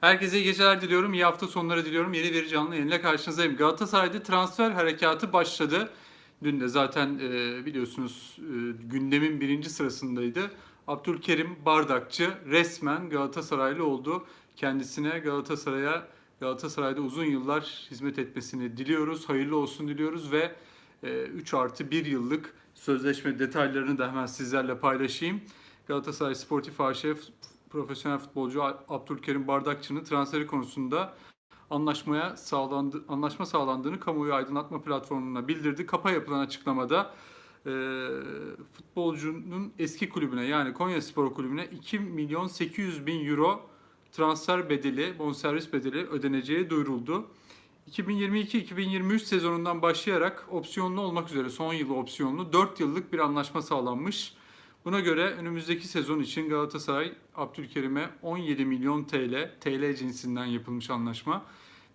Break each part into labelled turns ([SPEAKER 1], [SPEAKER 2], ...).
[SPEAKER 1] Herkese iyi geceler diliyorum. iyi hafta sonları diliyorum. Yeni bir canlı yayınla karşınızdayım. Galatasaray'da transfer harekatı başladı. Dün de zaten e, biliyorsunuz e, gündemin birinci sırasındaydı. Abdülkerim Bardakçı resmen Galatasaraylı oldu. Kendisine Galatasaray'a Galatasaray'da uzun yıllar hizmet etmesini diliyoruz. Hayırlı olsun diliyoruz ve e, 3 artı 1 yıllık sözleşme detaylarını da hemen sizlerle paylaşayım. Galatasaray Sportif AŞ profesyonel futbolcu Abdülkerim Bardakçı'nın transferi konusunda anlaşmaya sağlandı, anlaşma sağlandığını kamuoyu aydınlatma platformuna bildirdi. Kapa yapılan açıklamada e, futbolcunun eski kulübüne yani Konya Spor Kulübü'ne 2 milyon 800 bin euro transfer bedeli, bonservis bedeli ödeneceği duyuruldu. 2022-2023 sezonundan başlayarak opsiyonlu olmak üzere son yılı opsiyonlu 4 yıllık bir anlaşma sağlanmış. Buna göre önümüzdeki sezon için Galatasaray Abdülkerim'e 17 milyon TL, TL cinsinden yapılmış anlaşma.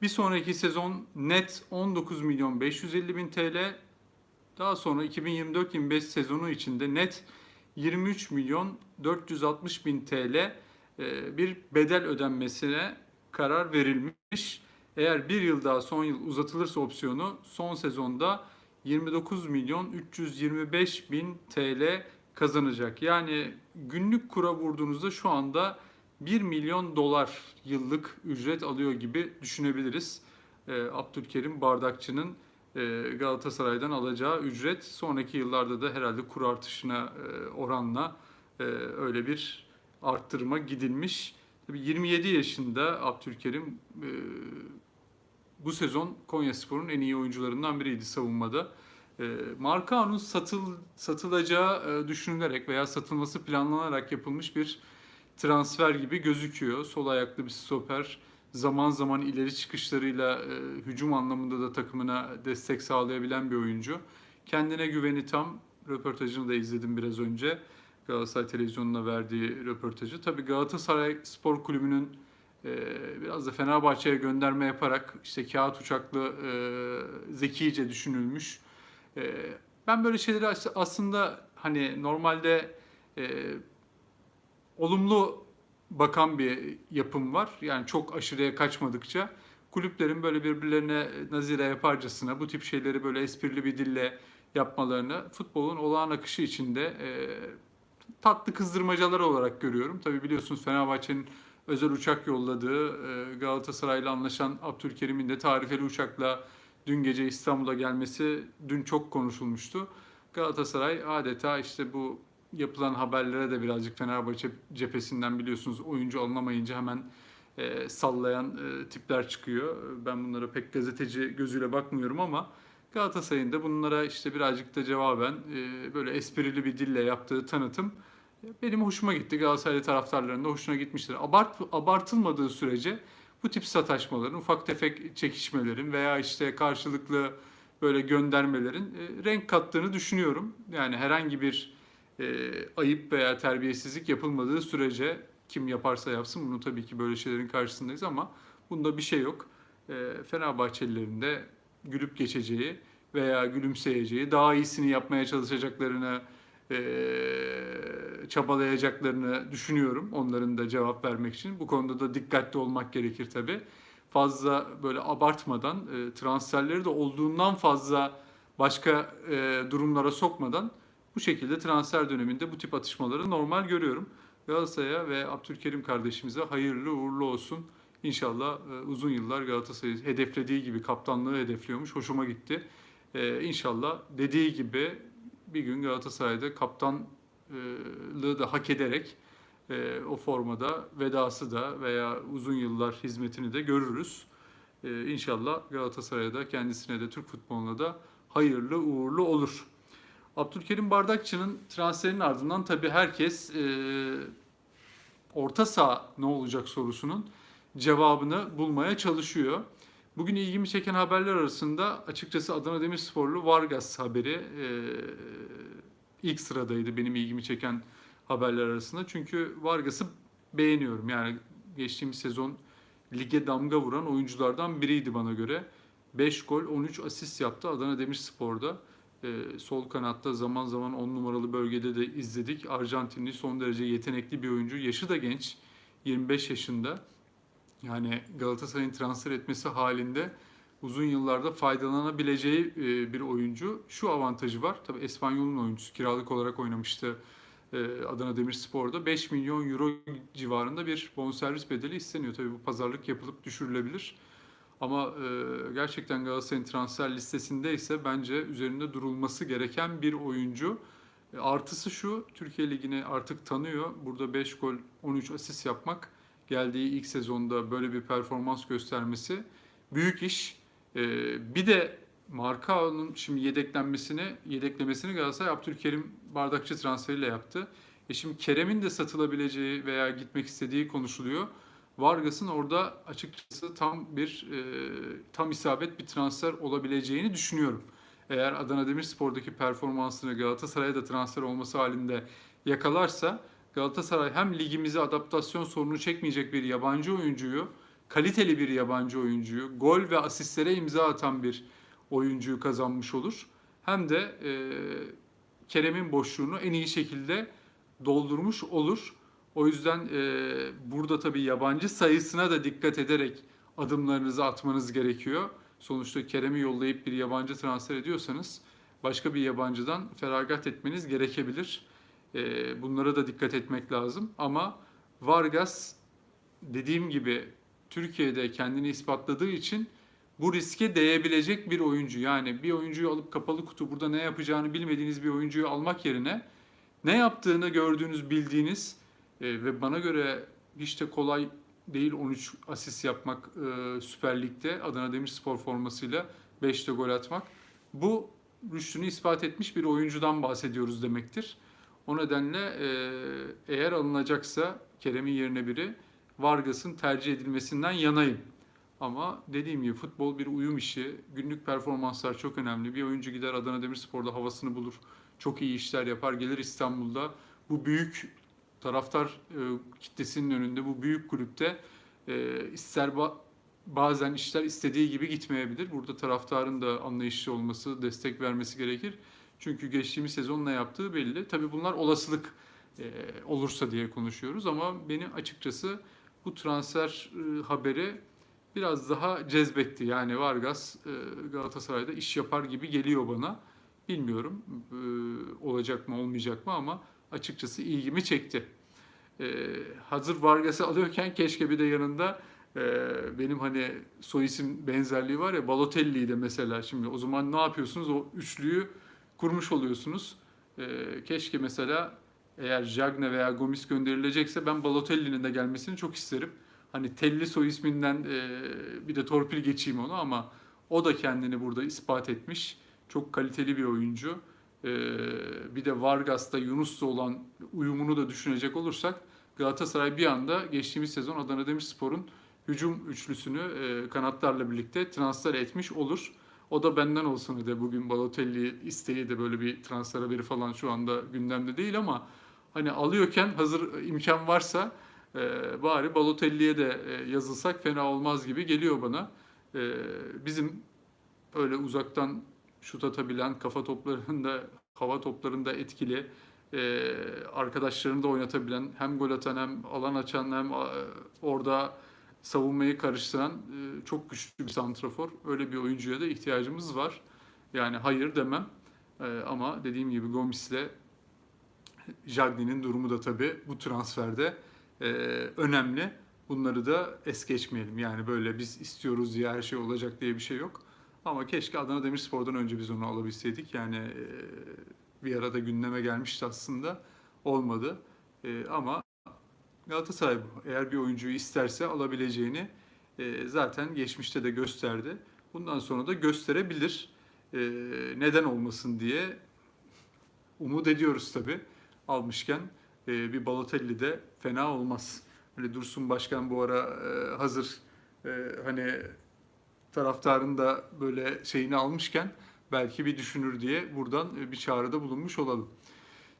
[SPEAKER 1] Bir sonraki sezon net 19 milyon 550 bin TL, daha sonra 2024-25 sezonu içinde net 23 milyon 460 bin TL e, bir bedel ödenmesine karar verilmiş. Eğer bir yıl daha son yıl uzatılırsa opsiyonu son sezonda 29 milyon 325 bin TL kazanacak. Yani günlük kura vurduğunuzda şu anda 1 milyon dolar yıllık ücret alıyor gibi düşünebiliriz. E, Abdülkerim Bardakçı'nın e, Galatasaray'dan alacağı ücret sonraki yıllarda da herhalde kur artışına e, oranla e, öyle bir arttırma gidilmiş. Tabii 27 yaşında Abdülkerim e, bu sezon Konyaspor'un en iyi oyuncularından biriydi savunmada. E, Markao'nun satıl, satılacağı e, düşünülerek veya satılması planlanarak yapılmış bir transfer gibi gözüküyor. Sol ayaklı bir stoper zaman zaman ileri çıkışlarıyla e, hücum anlamında da takımına destek sağlayabilen bir oyuncu. Kendine güveni tam. Röportajını da izledim biraz önce. Galatasaray televizyonuna verdiği röportajı. Tabii Galatasaray Spor Kulübü'nün e, biraz da Fenerbahçe'ye gönderme yaparak işte kağıt uçaklı e, zekice düşünülmüş. E, ben böyle şeyleri as- aslında hani normalde e, olumlu bakan bir yapım var. Yani çok aşırıya kaçmadıkça kulüplerin böyle birbirlerine nazire yaparcasına bu tip şeyleri böyle esprili bir dille yapmalarını futbolun olağan akışı içinde e, tatlı kızdırmacalar olarak görüyorum. Tabi biliyorsunuz Fenerbahçe'nin özel uçak yolladığı e, Galatasaray'la anlaşan Abdülkerim'in de tarifeli uçakla dün gece İstanbul'a gelmesi dün çok konuşulmuştu. Galatasaray adeta işte bu yapılan haberlere de birazcık Fenerbahçe cephesinden biliyorsunuz oyuncu alınamayınca hemen e, sallayan e, tipler çıkıyor. Ben bunlara pek gazeteci gözüyle bakmıyorum ama Galatasaray'ın da bunlara işte birazcık da cevaben e, böyle esprili bir dille yaptığı tanıtım benim hoşuma gitti. Galatasaraylı taraftarlarının da hoşuna gitmiştir. Abart, abartılmadığı sürece bu tip sataşmaların, ufak tefek çekişmelerin veya işte karşılıklı böyle göndermelerin e, renk kattığını düşünüyorum. Yani herhangi bir e, ayıp veya terbiyesizlik yapılmadığı sürece kim yaparsa yapsın bunu tabii ki böyle şeylerin karşısındayız ama bunda bir şey yok. E, Fenerbahçelilerin de gülüp geçeceği veya gülümseyeceği, daha iyisini yapmaya çalışacaklarını çabalayacaklarını düşünüyorum onların da cevap vermek için. Bu konuda da dikkatli olmak gerekir tabii. Fazla böyle abartmadan, e, transferleri de olduğundan fazla başka e, durumlara sokmadan bu şekilde transfer döneminde bu tip atışmaları normal görüyorum. Galatasaray'a ve Abdülkerim kardeşimize hayırlı uğurlu olsun. İnşallah e, uzun yıllar Galatasaray'ı hedeflediği gibi kaptanlığı hedefliyormuş. Hoşuma gitti. E, inşallah dediği gibi bir gün Galatasaray'da kaptanlığı da hak ederek e, o formada vedası da veya uzun yıllar hizmetini de görürüz. E, inşallah Galatasaray'da kendisine de Türk futboluna da hayırlı uğurlu olur. Abdülkerim Bardakçı'nın transferinin ardından tabii herkes e, orta saha ne olacak sorusunun cevabını bulmaya çalışıyor. Bugün ilgimi çeken haberler arasında açıkçası Adana Demirsporlu Vargas haberi e, ilk sıradaydı benim ilgimi çeken haberler arasında. Çünkü Vargas'ı beğeniyorum. Yani geçtiğimiz sezon lige damga vuran oyunculardan biriydi bana göre. 5 gol 13 asist yaptı Adana Demirspor'da. Ee, sol kanatta zaman zaman 10 numaralı bölgede de izledik. Arjantinli son derece yetenekli bir oyuncu. Yaşı da genç. 25 yaşında. Yani Galatasaray'ın transfer etmesi halinde uzun yıllarda faydalanabileceği e, bir oyuncu. Şu avantajı var. Tabii Espanyol'un oyuncusu kiralık olarak oynamıştı e, Adana Demirspor'da. 5 milyon euro civarında bir bonservis bedeli isteniyor. Tabii bu pazarlık yapılıp düşürülebilir. Ama e, gerçekten Galatasaray'ın transfer listesinde ise bence üzerinde durulması gereken bir oyuncu. Artısı şu, Türkiye Ligi'ni artık tanıyor. Burada 5 gol, 13 asist yapmak, geldiği ilk sezonda böyle bir performans göstermesi büyük iş. E, Bir de Markao'nun şimdi yedeklenmesini, yedeklemesini Galatasaray Abdülkerim Bardakçı transferiyle yaptı. E şimdi Kerem'in de satılabileceği veya gitmek istediği konuşuluyor. Vargas'ın orada açıkçası tam bir e, tam isabet bir transfer olabileceğini düşünüyorum. Eğer Adana Demirspor'daki performansını Galatasaray'a da transfer olması halinde yakalarsa Galatasaray hem ligimize adaptasyon sorunu çekmeyecek bir yabancı oyuncuyu, kaliteli bir yabancı oyuncuyu, gol ve asistlere imza atan bir oyuncuyu kazanmış olur. Hem de e, Kerem'in boşluğunu en iyi şekilde doldurmuş olur. O yüzden e, burada tabii yabancı sayısına da dikkat ederek adımlarınızı atmanız gerekiyor. Sonuçta Kerem'i yollayıp bir yabancı transfer ediyorsanız başka bir yabancıdan feragat etmeniz gerekebilir. E, bunlara da dikkat etmek lazım. Ama Vargas dediğim gibi Türkiye'de kendini ispatladığı için bu riske değebilecek bir oyuncu. Yani bir oyuncuyu alıp kapalı kutu burada ne yapacağını bilmediğiniz bir oyuncuyu almak yerine ne yaptığını gördüğünüz, bildiğiniz e, ve bana göre hiç de kolay değil 13 asist yapmak e, Süper Lig'de Adana Demirspor formasıyla 5'te gol atmak. Bu rüştünü ispat etmiş bir oyuncudan bahsediyoruz demektir. O nedenle e, eğer alınacaksa Kerem'in yerine biri Vargas'ın tercih edilmesinden yanayım. Ama dediğim gibi futbol bir uyum işi. Günlük performanslar çok önemli. Bir oyuncu gider Adana Demirspor'da havasını bulur. Çok iyi işler yapar. Gelir İstanbul'da bu büyük taraftar e, kitlesinin önünde bu büyük kulüpte e, ister ba- bazen işler istediği gibi gitmeyebilir. Burada taraftarın da anlayışlı olması, destek vermesi gerekir. Çünkü geçtiğimiz sezon ne yaptığı belli. Tabii bunlar olasılık e, olursa diye konuşuyoruz ama beni açıkçası bu transfer e, haberi biraz daha cezbetti. Yani Vargas e, Galatasaray'da iş yapar gibi geliyor bana. Bilmiyorum e, olacak mı olmayacak mı ama açıkçası ilgimi çekti. E, hazır Vargas'ı alıyorken keşke bir de yanında e, benim hani soy isim benzerliği var ya Balotelli'yi de mesela şimdi o zaman ne yapıyorsunuz? O üçlüyü kurmuş oluyorsunuz. E, keşke mesela eğer Jagne veya Gomis gönderilecekse ben Balotelli'nin de gelmesini çok isterim. Hani Telli soy isminden e, bir de torpil geçeyim onu ama o da kendini burada ispat etmiş. Çok kaliteli bir oyuncu. E, bir de Vargas'ta Yunus'la olan uyumunu da düşünecek olursak Galatasaray bir anda geçtiğimiz sezon Adana Demirspor'un hücum üçlüsünü e, kanatlarla birlikte transfer etmiş olur. O da benden olsun de bugün Balotelli isteği de böyle bir transfer haberi falan şu anda gündemde değil ama hani alıyorken hazır imkan varsa e, bari Balotelli'ye de e, yazılsak fena olmaz gibi geliyor bana. E, bizim öyle uzaktan şut atabilen, kafa toplarında, hava toplarında etkili, e, arkadaşlarını da oynatabilen, hem gol atan hem alan açan hem e, orada savunmayı karıştıran e, çok güçlü bir santrafor. Öyle bir oyuncuya da ihtiyacımız var. Yani hayır demem. E, ama dediğim gibi Gomis'le Jagni'nin durumu da tabii bu transferde e, önemli. Bunları da es geçmeyelim. Yani böyle biz istiyoruz diye her şey olacak diye bir şey yok. Ama keşke Adana Demirspor'dan önce biz onu alabilseydik. Yani e, bir arada gündeme gelmişti aslında. Olmadı. E, ama Galatasaray. Eğer bir oyuncuyu isterse alabileceğini e, zaten geçmişte de gösterdi. Bundan sonra da gösterebilir. E, neden olmasın diye umut ediyoruz tabii. Almışken e, bir Balotelli de fena olmaz. Hani Dursun Başkan bu ara e, hazır e, hani taraftarın da böyle şeyini almışken belki bir düşünür diye buradan bir çağrıda bulunmuş olalım.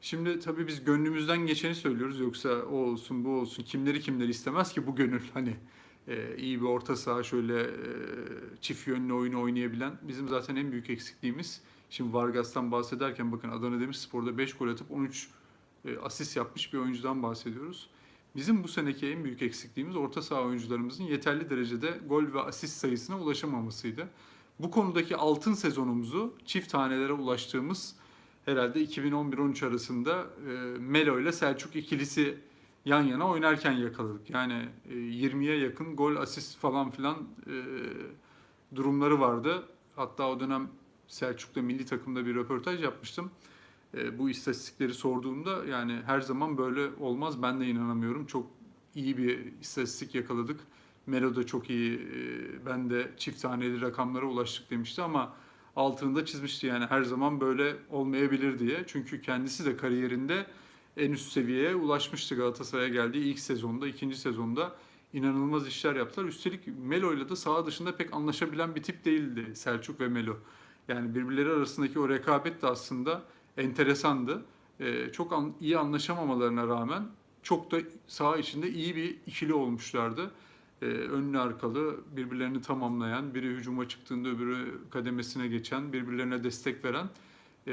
[SPEAKER 1] Şimdi tabii biz gönlümüzden geçeni söylüyoruz yoksa o olsun bu olsun kimleri kimleri istemez ki bu gönül hani e, iyi bir orta saha şöyle e, çift yönlü oyunu oynayabilen bizim zaten en büyük eksikliğimiz. Şimdi Vargas'tan bahsederken bakın Adana Demirspor'da 5 gol atıp 13 e, asist yapmış bir oyuncudan bahsediyoruz. Bizim bu seneki en büyük eksikliğimiz orta saha oyuncularımızın yeterli derecede gol ve asist sayısına ulaşamamasıydı. Bu konudaki altın sezonumuzu çift tanelere ulaştığımız herhalde 2011-13 arasında e, Melo ile Selçuk ikilisi yan yana oynarken yakaladık. Yani e, 20'ye yakın gol, asist falan filan e, durumları vardı. Hatta o dönem Selçuk'la milli takımda bir röportaj yapmıştım. E, bu istatistikleri sorduğumda yani her zaman böyle olmaz ben de inanamıyorum. Çok iyi bir istatistik yakaladık. Melo da çok iyi, e, ben de çift taneli rakamlara ulaştık demişti ama altını da çizmişti yani her zaman böyle olmayabilir diye. Çünkü kendisi de kariyerinde en üst seviyeye ulaşmıştı Galatasaray'a geldiği ilk sezonda, ikinci sezonda inanılmaz işler yaptılar. Üstelik Melo'yla da saha dışında pek anlaşabilen bir tip değildi Selçuk ve Melo. Yani birbirleri arasındaki o rekabet de aslında enteresandı. Ee, çok an- iyi anlaşamamalarına rağmen çok da saha içinde iyi bir ikili olmuşlardı. Ee, önlü arkalı birbirlerini tamamlayan, biri hücuma çıktığında öbürü kademesine geçen, birbirlerine destek veren e,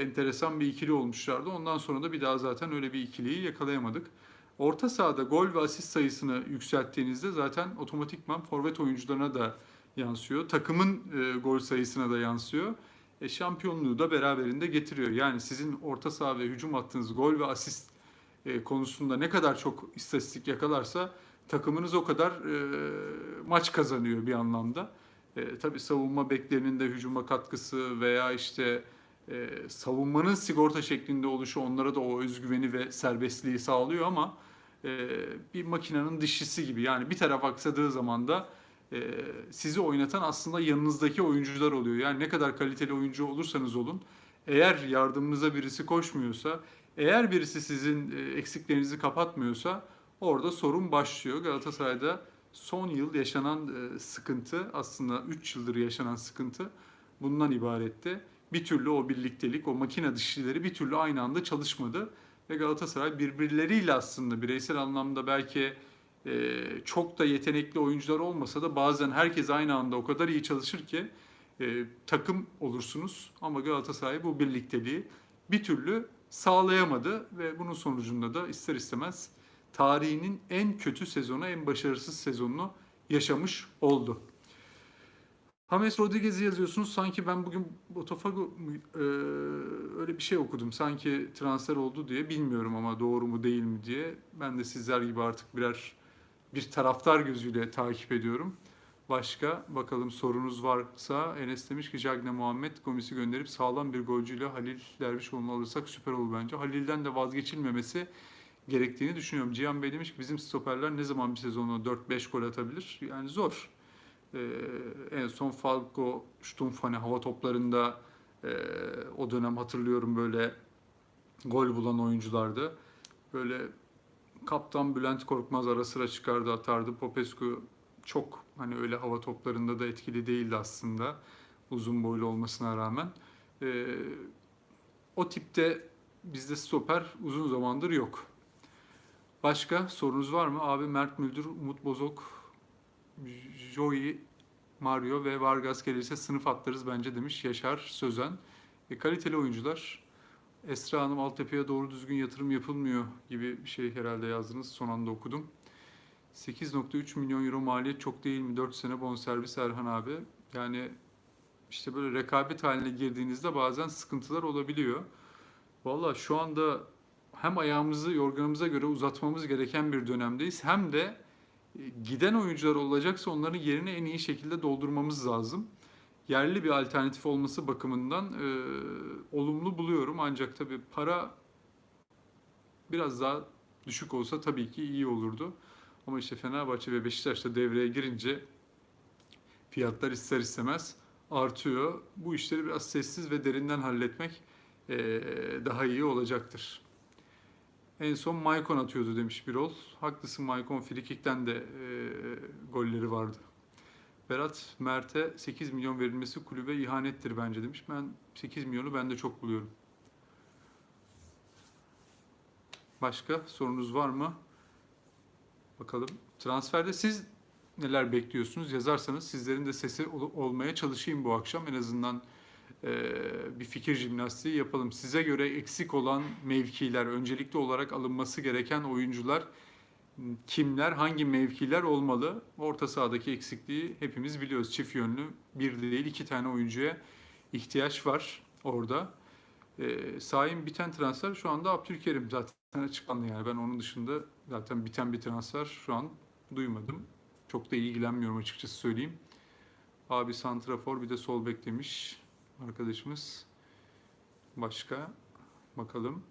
[SPEAKER 1] enteresan bir ikili olmuşlardı. Ondan sonra da bir daha zaten öyle bir ikiliyi yakalayamadık. Orta sahada gol ve asist sayısını yükselttiğinizde zaten otomatikman forvet oyuncularına da yansıyor. Takımın e, gol sayısına da yansıyor. E, şampiyonluğu da beraberinde getiriyor. Yani sizin orta saha ve hücum attığınız gol ve asist e, konusunda ne kadar çok istatistik yakalarsa takımınız o kadar e, maç kazanıyor bir anlamda. E, tabii savunma beklerinin de hücuma katkısı veya işte e, savunmanın sigorta şeklinde oluşu onlara da o özgüveni ve serbestliği sağlıyor ama e, bir makinenin dişisi gibi yani bir taraf aksadığı zaman da e, sizi oynatan aslında yanınızdaki oyuncular oluyor. Yani ne kadar kaliteli oyuncu olursanız olun eğer yardımınıza birisi koşmuyorsa eğer birisi sizin e, eksiklerinizi kapatmıyorsa orada sorun başlıyor. Galatasaray'da son yıl yaşanan e, sıkıntı aslında 3 yıldır yaşanan sıkıntı bundan ibaretti. Bir türlü o birliktelik, o makine dişlileri bir türlü aynı anda çalışmadı. Ve Galatasaray birbirleriyle aslında bireysel anlamda belki e, çok da yetenekli oyuncular olmasa da bazen herkes aynı anda o kadar iyi çalışır ki e, takım olursunuz. Ama Galatasaray bu birlikteliği bir türlü sağlayamadı ve bunun sonucunda da ister istemez tarihinin en kötü sezonu, en başarısız sezonunu yaşamış oldu. James Rodriguez'i yazıyorsunuz. Sanki ben bugün Botafogo e, öyle bir şey okudum. Sanki transfer oldu diye. Bilmiyorum ama doğru mu değil mi diye. Ben de sizler gibi artık birer bir taraftar gözüyle takip ediyorum. Başka bakalım sorunuz varsa Enes demiş ki Cagne Muhammed Gomis'i gönderip sağlam bir golcüyle Halil Dervişoğlu'nu alırsak süper olur bence. Halil'den de vazgeçilmemesi gerektiğini düşünüyorum. Cihan Bey demiş ki bizim stoperler ne zaman bir sezonda 4-5 gol atabilir? Yani zor. Ee, en son Falco, Stumpf hani hava toplarında e, o dönem hatırlıyorum böyle gol bulan oyunculardı. Böyle kaptan Bülent Korkmaz ara sıra çıkardı atardı. Popescu çok hani öyle hava toplarında da etkili değildi aslında uzun boylu olmasına rağmen. Ee, o tipte bizde stoper uzun zamandır yok. Başka sorunuz var mı? Abi Mert Müldür, Umut Bozok, Joey, Mario ve Vargas gelirse sınıf atlarız bence demiş Yaşar Sözen. E, kaliteli oyuncular. Esra Hanım altyapıya doğru düzgün yatırım yapılmıyor gibi bir şey herhalde yazdınız. Son anda okudum. 8.3 milyon euro maliyet çok değil mi? 4 sene bonservis Erhan abi. Yani işte böyle rekabet haline girdiğinizde bazen sıkıntılar olabiliyor. Valla şu anda hem ayağımızı yorganımıza göre uzatmamız gereken bir dönemdeyiz hem de e, giden oyuncular olacaksa onların yerini en iyi şekilde doldurmamız lazım. Yerli bir alternatif olması bakımından e, olumlu buluyorum ancak tabii para biraz daha düşük olsa tabii ki iyi olurdu. Ama işte Fenerbahçe ve Beşiktaş da devreye girince fiyatlar ister istemez artıyor. Bu işleri biraz sessiz ve derinden halletmek e, daha iyi olacaktır. En son Maicon atıyordu demiş Birol. Haklısın Maicon frikikten de e, golleri vardı. Berat Mert'e 8 milyon verilmesi kulübe ihanettir bence demiş. Ben 8 milyonu ben de çok buluyorum. Başka sorunuz var mı? Bakalım. Transferde siz neler bekliyorsunuz? Yazarsanız sizlerin de sesi ol- olmaya çalışayım bu akşam. En azından bir fikir jimnastiği yapalım. Size göre eksik olan mevkiler, öncelikli olarak alınması gereken oyuncular kimler, hangi mevkiler olmalı? Orta sahadaki eksikliği hepimiz biliyoruz. Çift yönlü bir değil iki tane oyuncuya ihtiyaç var orada. Ee, Sahin biten transfer şu anda Abdülkerim zaten açıklandı yani. Ben onun dışında zaten biten bir transfer şu an duymadım. Çok da ilgilenmiyorum açıkçası söyleyeyim. Abi santrafor bir de sol bek demiş arkadaşımız. Başka bakalım.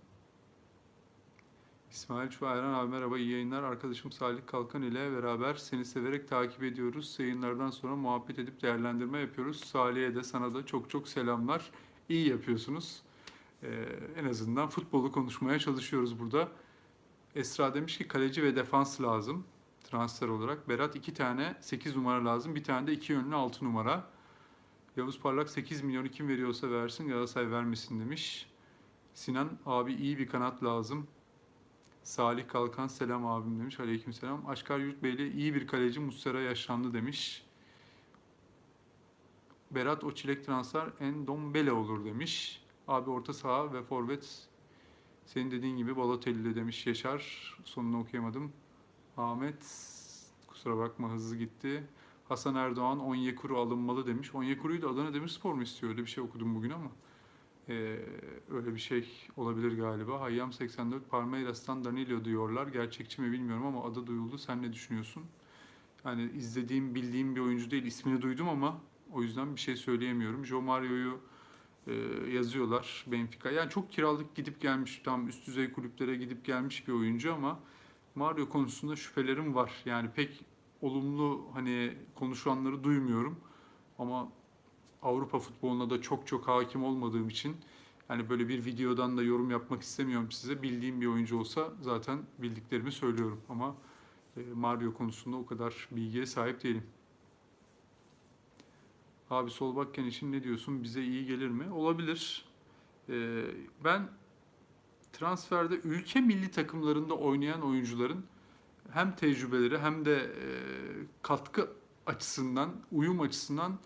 [SPEAKER 1] İsmail Çuayran abi merhaba iyi yayınlar. Arkadaşım Salih Kalkan ile beraber seni severek takip ediyoruz. Yayınlardan sonra muhabbet edip değerlendirme yapıyoruz. Salih'e de sana da çok çok selamlar. İyi yapıyorsunuz. Ee, en azından futbolu konuşmaya çalışıyoruz burada. Esra demiş ki kaleci ve defans lazım transfer olarak. Berat iki tane 8 numara lazım. Bir tane de iki yönlü 6 numara. Yavuz Parlak 8 milyonu kim veriyorsa versin Galatasaray vermesin demiş. Sinan abi iyi bir kanat lazım. Salih Kalkan selam abim demiş. Aleyküm selam. Aşkar Yurt Beyli iyi bir kaleci Muslera yaşlandı demiş. Berat o çilek transfer Endombele olur demiş. Abi orta saha ve forvet senin dediğin gibi Balotelli demiş Yaşar. Sonunu okuyamadım. Ahmet kusura bakma hızlı gitti. Hasan Erdoğan Onyekuru alınmalı demiş. Onyekuru'yu da Adana Demirspor mu istiyor? Öyle bir şey okudum bugün ama. Ee, öyle bir şey olabilir galiba. Hayyam 84 Palmeiras'tan Danilo diyorlar. Gerçekçi mi bilmiyorum ama adı duyuldu. Sen ne düşünüyorsun? Yani izlediğim, bildiğim bir oyuncu değil. İsmini duydum ama o yüzden bir şey söyleyemiyorum. Jo Mario'yu e, yazıyorlar Benfica. Yani çok kiralık gidip gelmiş, tam üst düzey kulüplere gidip gelmiş bir oyuncu ama Mario konusunda şüphelerim var. Yani pek olumlu hani konuşanları duymuyorum. Ama Avrupa futboluna da çok çok hakim olmadığım için yani böyle bir videodan da yorum yapmak istemiyorum size. Bildiğim bir oyuncu olsa zaten bildiklerimi söylüyorum ama e, Mario konusunda o kadar bilgiye sahip değilim. Abi sol bakken için ne diyorsun? Bize iyi gelir mi? Olabilir. E, ben transferde ülke milli takımlarında oynayan oyuncuların hem tecrübeleri hem de e, katkı açısından, uyum açısından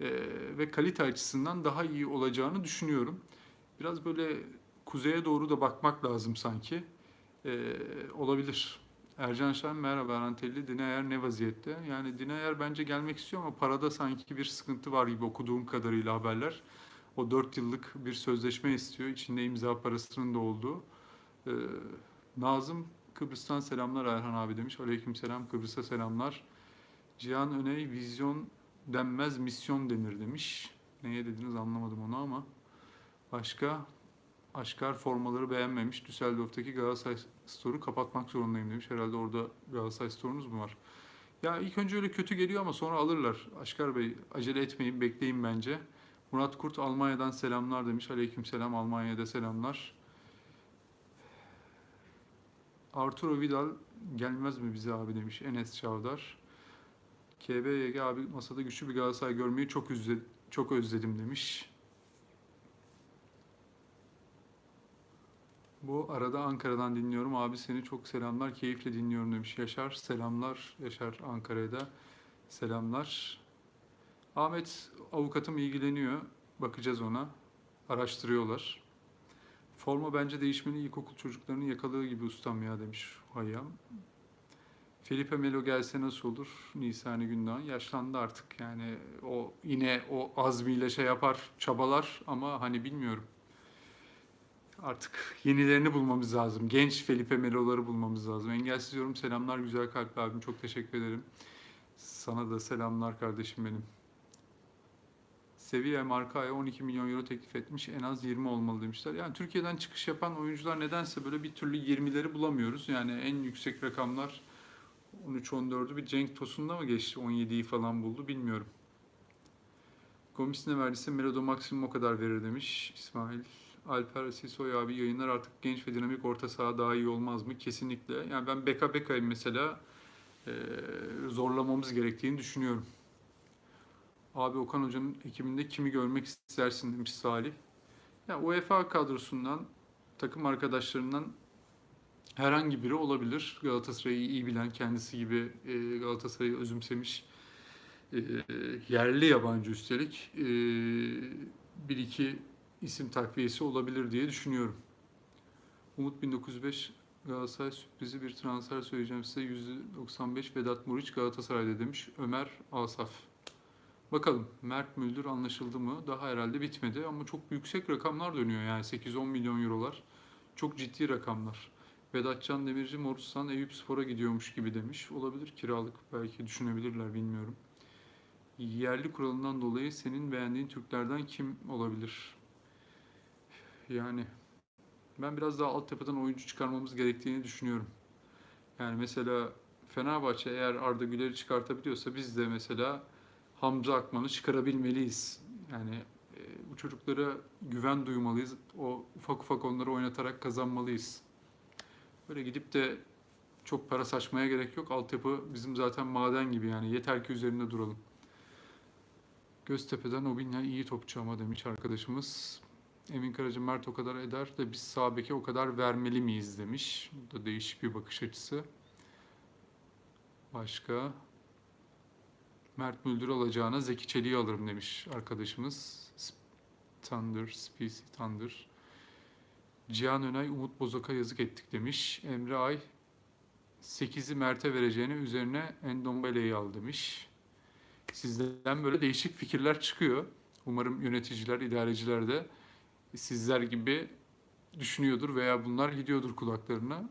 [SPEAKER 1] e, ve kalite açısından daha iyi olacağını düşünüyorum. Biraz böyle kuzeye doğru da bakmak lazım sanki. E, olabilir. Ercan Şen merhaba Arantelli. Dinayer ne vaziyette? Yani Dinayer bence gelmek istiyor ama parada sanki bir sıkıntı var gibi okuduğum kadarıyla haberler. O 4 yıllık bir sözleşme istiyor. İçinde imza parasının da olduğu. Ee, Nazım Kıbrıs'tan selamlar Erhan abi demiş. Aleyküm selam Kıbrıs'a selamlar. Cihan Öney vizyon denmez misyon denir demiş. Neye dediniz anlamadım onu ama. Başka Aşkar formaları beğenmemiş. Düsseldorf'taki Galatasaray Store'u kapatmak zorundayım demiş. Herhalde orada Galatasaray Store'unuz mu var? Ya ilk önce öyle kötü geliyor ama sonra alırlar. Aşkar Bey acele etmeyin bekleyin bence. Murat Kurt Almanya'dan selamlar demiş. Aleyküm selam Almanya'da selamlar. Arturo Vidal gelmez mi bize abi demiş Enes Çavdar. KBYG abi masada güçlü bir Galatasaray görmeyi çok özle, çok özledim demiş. Bu arada Ankara'dan dinliyorum. Abi seni çok selamlar. Keyifle dinliyorum demiş Yaşar. Selamlar Yaşar Ankara'ya da. Selamlar. Ahmet avukatım ilgileniyor. Bakacağız ona. Araştırıyorlar. Forma bence değişmeli ilkokul çocuklarının yakalığı gibi ustam ya demiş Hayyam. Felipe Melo gelse nasıl olur? Nisani Gündoğan yaşlandı artık yani o yine o azmiyle şey yapar çabalar ama hani bilmiyorum. Artık yenilerini bulmamız lazım. Genç Felipe Melo'ları bulmamız lazım. Engelsiz yorum selamlar güzel kalpli abim çok teşekkür ederim. Sana da selamlar kardeşim benim. Seviye Marka'ya 12 milyon euro teklif etmiş. En az 20 olmalı demişler. Yani Türkiye'den çıkış yapan oyuncular nedense böyle bir türlü 20'leri bulamıyoruz. Yani en yüksek rakamlar 13-14'ü bir Cenk Tosun'da mı geçti? 17'yi falan buldu bilmiyorum. Gomis ne verdiyse Melodo maksimum o kadar verir demiş İsmail. Alper Sisoy abi yayınlar artık genç ve dinamik orta saha daha iyi olmaz mı? Kesinlikle. Yani ben Beka Beka'yı mesela e, zorlamamız gerektiğini düşünüyorum. Abi Okan Hoca'nın ekibinde kimi görmek istersin demiş Salih. Ya UEFA kadrosundan, takım arkadaşlarından herhangi biri olabilir. Galatasaray'ı iyi bilen, kendisi gibi e, Galatasaray'ı özümsemiş e, yerli yabancı üstelik e, bir iki isim takviyesi olabilir diye düşünüyorum. Umut 1905 Galatasaray sürprizi bir transfer söyleyeceğim size. %95 Vedat Muriç Galatasaray'da demiş Ömer Asaf. Bakalım Mert Müldür anlaşıldı mı? Daha herhalde bitmedi ama çok yüksek rakamlar dönüyor yani 8-10 milyon eurolar. Çok ciddi rakamlar. Vedatcan Demirci Morussan Eyüp Spor'a gidiyormuş gibi demiş. Olabilir kiralık belki düşünebilirler bilmiyorum. Yerli kuralından dolayı senin beğendiğin Türklerden kim olabilir? Yani ben biraz daha altyapıdan oyuncu çıkarmamız gerektiğini düşünüyorum. Yani mesela Fenerbahçe eğer Arda Güler'i çıkartabiliyorsa biz de mesela Hamza Akman'ı çıkarabilmeliyiz. Yani e, bu çocuklara güven duymalıyız. O ufak ufak onları oynatarak kazanmalıyız. Böyle gidip de çok para saçmaya gerek yok. Altyapı bizim zaten maden gibi yani. Yeter ki üzerinde duralım. Göztepe'den Obinya iyi topçu ama demiş arkadaşımız. Emin Karaca Mert o kadar eder de biz sağ beke o kadar vermeli miyiz demiş. Bu da değişik bir bakış açısı. Başka? Mert Müldür alacağına Zeki Çelik'i alırım demiş arkadaşımız. Thunder, Spacey Thunder. Cihan Önay, Umut Bozok'a yazık ettik demiş. Emre Ay, 8'i Mert'e vereceğine üzerine Endombele'yi al demiş. Sizden böyle değişik fikirler çıkıyor. Umarım yöneticiler, idareciler de sizler gibi düşünüyordur veya bunlar gidiyordur kulaklarına.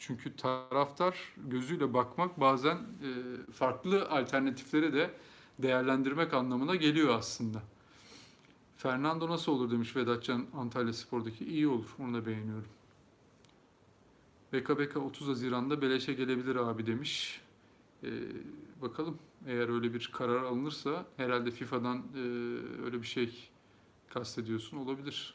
[SPEAKER 1] Çünkü taraftar gözüyle bakmak bazen e, farklı alternatifleri de değerlendirmek anlamına geliyor aslında. Fernando nasıl olur demiş Vedatcan Antalya Spor'daki. İyi olur. Onu da beğeniyorum. Beka Beka 30 Haziran'da beleşe gelebilir abi demiş. Ee, bakalım eğer öyle bir karar alınırsa herhalde FIFA'dan e, öyle bir şey kastediyorsun olabilir.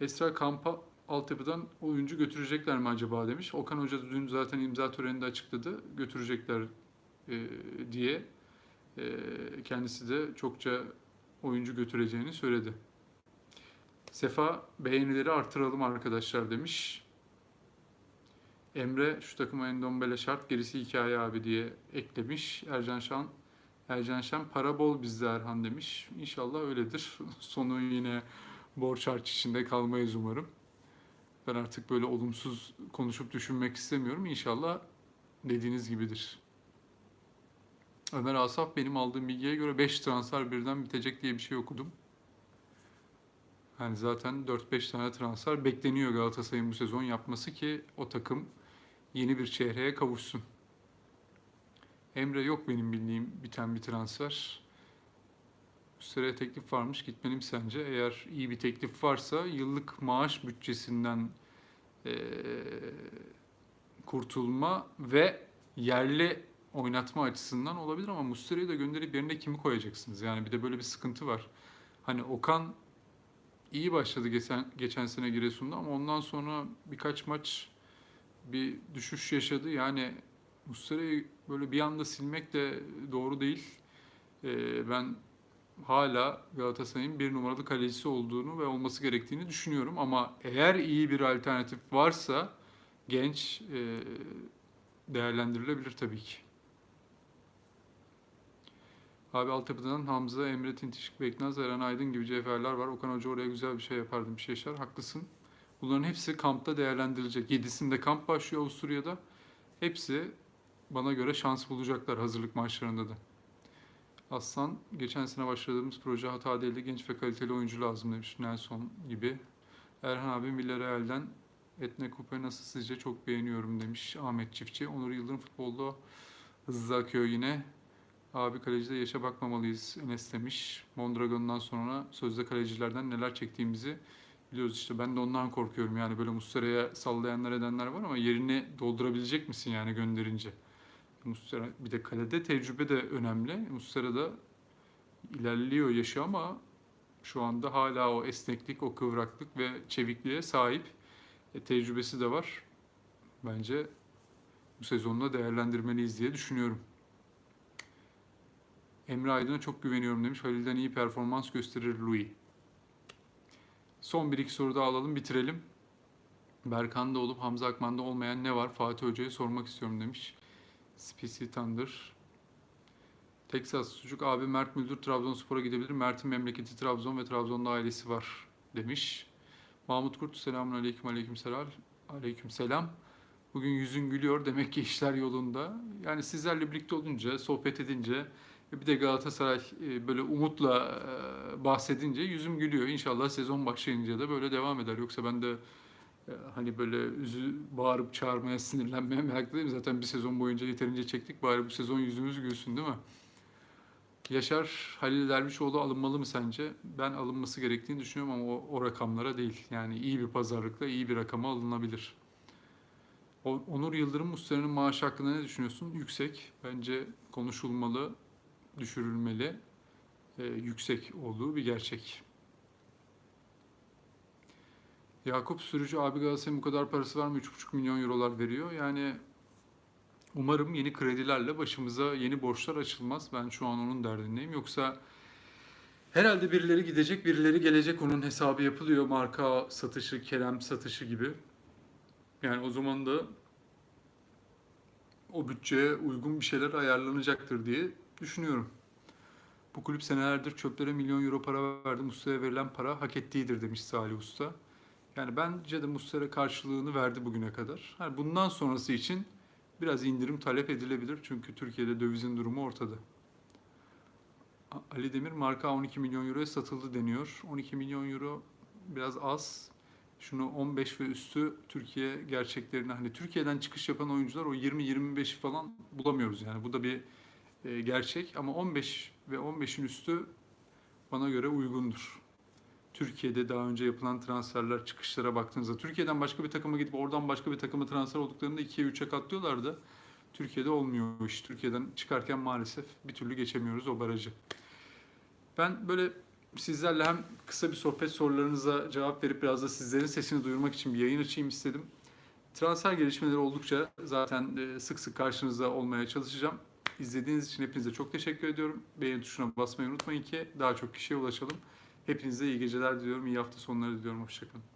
[SPEAKER 1] Esra Kampa altyapıdan oyuncu götürecekler mi acaba demiş. Okan Hoca dün zaten imza töreninde açıkladı. Götürecekler e, diye. E, kendisi de çokça oyuncu götüreceğini söyledi. Sefa beğenileri artıralım arkadaşlar demiş. Emre şu takıma Endombele şart gerisi hikaye abi diye eklemiş. Ercan Şan Ercan Şen para bol bizde Erhan demiş. İnşallah öyledir. Sonu yine borç harç içinde kalmayız umarım. Ben artık böyle olumsuz konuşup düşünmek istemiyorum. İnşallah dediğiniz gibidir. Ömer Asaf benim aldığım bilgiye göre 5 transfer birden bitecek diye bir şey okudum. Yani zaten 4-5 tane transfer bekleniyor Galatasaray'ın bu sezon yapması ki o takım yeni bir çehreğe kavuşsun. Emre yok benim bildiğim biten bir transfer. Bu sene teklif varmış gitmeli mi sence? Eğer iyi bir teklif varsa yıllık maaş bütçesinden eee, kurtulma ve yerli oynatma açısından olabilir ama Muslera'yı da gönderip yerine kimi koyacaksınız? Yani bir de böyle bir sıkıntı var. Hani Okan iyi başladı geçen, geçen sene Giresun'da ama ondan sonra birkaç maç bir düşüş yaşadı. Yani Muslera'yı böyle bir anda silmek de doğru değil. Ee, ben hala Galatasaray'ın bir numaralı kalecisi olduğunu ve olması gerektiğini düşünüyorum. Ama eğer iyi bir alternatif varsa genç e, değerlendirilebilir tabii ki. Abi altyapıdan Hamza, Emre Tintişik, Beknaz, Eren Aydın gibi cevherler var. Okan Hoca oraya güzel bir şey yapardı, bir şey yaşar. Haklısın. Bunların hepsi kampta değerlendirilecek. Yedisinde kamp başlıyor Avusturya'da. Hepsi bana göre şans bulacaklar hazırlık maçlarında da. Aslan, geçen sene başladığımız proje hata değildi. Genç ve kaliteli oyuncu lazım demiş Nelson gibi. Erhan abi Villarreal'den Etne Kupe nasıl sizce çok beğeniyorum demiş Ahmet Çiftçi. Onur Yıldırım futbolda hızlı akıyor yine. Abi kalecide yaşa bakmamalıyız Enes demiş. Mondragon'dan sonra sözde kalecilerden neler çektiğimizi biliyoruz işte. Ben de ondan korkuyorum yani böyle Muslera'ya sallayanlar edenler var ama yerini doldurabilecek misin yani gönderince? Muslera bir de kalede tecrübe de önemli. Muslera da ilerliyor yaşı ama şu anda hala o esneklik, o kıvraklık ve çevikliğe sahip. E, tecrübesi de var. Bence bu sezonda değerlendirmeliyiz diye düşünüyorum. Emre Aydın'a çok güveniyorum demiş. Halil'den iyi performans gösterir Louis. Son bir iki soru daha alalım bitirelim. Berkan'da olup Hamza Akman'da olmayan ne var? Fatih Hoca'ya sormak istiyorum demiş. Spisi Thunder. Texas sucuk abi Mert Müldür Trabzonspor'a gidebilir. Mert'in memleketi Trabzon ve Trabzon'da ailesi var demiş. Mahmut Kurt selamun aleyküm aleyküm selam. Aleyküm selam. Bugün yüzün gülüyor demek ki işler yolunda. Yani sizlerle birlikte olunca, sohbet edince bir de Galatasaray e, böyle umutla e, bahsedince yüzüm gülüyor. İnşallah sezon başlayınca da böyle devam eder. Yoksa ben de hani böyle üzü bağırıp çağırmaya, sinirlenmeye meraklı değilim. Zaten bir sezon boyunca yeterince çektik. Bari bu sezon yüzümüz gülsün değil mi? Yaşar Halil Dervişoğlu alınmalı mı sence? Ben alınması gerektiğini düşünüyorum ama o, o rakamlara değil. Yani iyi bir pazarlıkla iyi bir rakama alınabilir. O- Onur Yıldırım Muslera'nın maaşı hakkında ne düşünüyorsun? Yüksek. Bence konuşulmalı, düşürülmeli. Ee, yüksek olduğu bir gerçek. Yakup Sürücü abi Galatasaray'ın bu kadar parası var mı? 3,5 milyon eurolar veriyor. Yani umarım yeni kredilerle başımıza yeni borçlar açılmaz. Ben şu an onun derdindeyim. Yoksa herhalde birileri gidecek, birileri gelecek. Onun hesabı yapılıyor. Marka satışı, Kerem satışı gibi. Yani o zaman da o bütçeye uygun bir şeyler ayarlanacaktır diye düşünüyorum. Bu kulüp senelerdir çöplere milyon euro para verdi. Muslera'ya verilen para hak ettiğidir demiş Salih Usta. Yani bence de Muslera karşılığını verdi bugüne kadar. Yani bundan sonrası için biraz indirim talep edilebilir. Çünkü Türkiye'de dövizin durumu ortada. Ali Demir marka 12 milyon euroya satıldı deniyor. 12 milyon euro biraz az. Şunu 15 ve üstü Türkiye gerçeklerini hani Türkiye'den çıkış yapan oyuncular o 20-25 falan bulamıyoruz yani. Bu da bir e, gerçek ama 15 ve 15'in üstü bana göre uygundur. Türkiye'de daha önce yapılan transferler, çıkışlara baktığınızda Türkiye'den başka bir takıma gidip oradan başka bir takıma transfer olduklarında 2'ye 3'e katlıyorlar da Türkiye'de olmuyor iş. Türkiye'den çıkarken maalesef bir türlü geçemiyoruz o barajı. Ben böyle sizlerle hem kısa bir sohbet sorularınıza cevap verip biraz da sizlerin sesini duyurmak için bir yayın açayım istedim. Transfer gelişmeleri oldukça zaten e, sık sık karşınızda olmaya çalışacağım. İzlediğiniz için hepinize çok teşekkür ediyorum. Beğeni tuşuna basmayı unutmayın ki daha çok kişiye ulaşalım. Hepinize iyi geceler diliyorum, iyi hafta sonları diliyorum. Hoşçakalın.